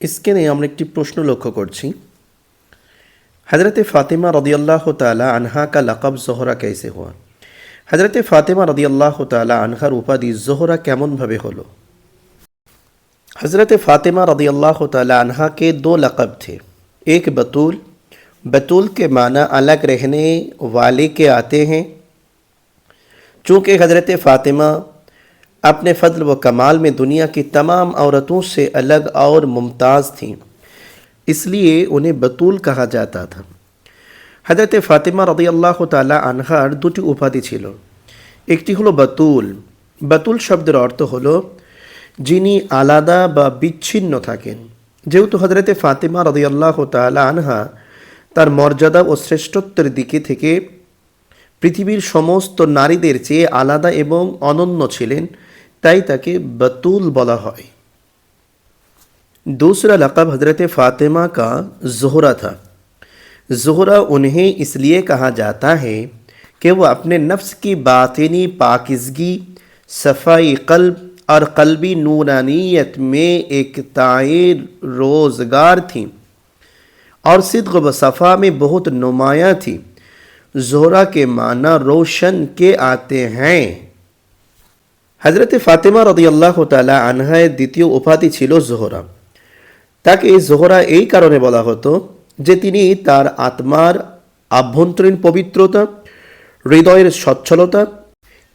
স্ক্রিনে আমরা একটি প্রশ্ন লক্ষ্য করছি হজরত ফাতিমা রদিয়াল্লাহ তালা আনহা কা লকব জোহরা कैसे हुआ হজরত ফাতিমা রদিয়াল্লাহ তালা আনহার উপাধি জোহরা কেমনভাবে হলো हज़रत फ़ातिमा रदी अल्लाह ताला अनहा के दो लक़ब थे एक बतूल बतूल के माना अलग रहने वाले के आते हैं चूँकि हज़रत फ़ातिमा अपने फजल व कमाल में दुनिया की तमाम औरतों से अलग और मुमताज़ थीं। इसलिए उन्हें बतूल कहा जाता था। হজরত ফাতেমা রদিয়াল্লাহ তালা আনহার দুটি উপাধি ছিল একটি হলো বাতুল বাতুল শব্দের অর্থ হলো যিনি আলাদা বা বিচ্ছিন্ন থাকেন যেহেতু হজরতে ফাতেমা রদিয়াল্লাহ তালা আনহা তার মর্যাদা ও শ্রেষ্ঠত্বের দিকে থেকে পৃথিবীর সমস্ত নারীদের চেয়ে আলাদা এবং অনন্য ছিলেন তাই তাকে بطول বলা হয়। دوسرا لقب حضرت فاطمہ کا زہرہ تھا زہرہ انہیں اس لیے کہا جاتا ہے کہ وہ اپنے نفس کی باطنی پاکزگی صفائی قلب اور قلبی نورانیت میں ایک تائر روزگار تھیں اور صدق و صفا میں بہت نمایاں تھی۔ زہرہ کے معنی روشن کے آتے ہیں۔ হজরত ফাতেমা রদিয়াল্লাহ তালা আনহায়ের দ্বিতীয় উপাধি ছিল জোহরা। তাকে জোহরা এই কারণে বলা হতো যে তিনি তার আত্মার আভ্যন্তরীণ পবিত্রতা, হৃদয়ের সচ্ছলতা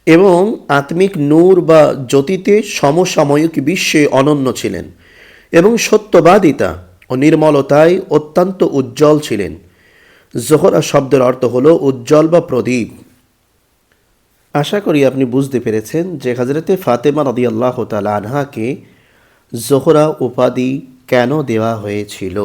এবং আত্মিক নূর বা জ্যোতিতে সমসাময়িক বিশ্বে অনন্য ছিলেন এবং সত্যবাদিতা ও নির্মলতায় অত্যন্ত উজ্জ্বল ছিলেন। জোহরা শব্দের অর্থ হল উজ্জ্বল বা প্রদীপ। আশা করি আপনি বুঝতে পেরেছেন যে হজরতে ফাতেমা নদী আল্লাহ তালা আনহাকে জোহরা উপাধি কেন দেওয়া হয়েছিল।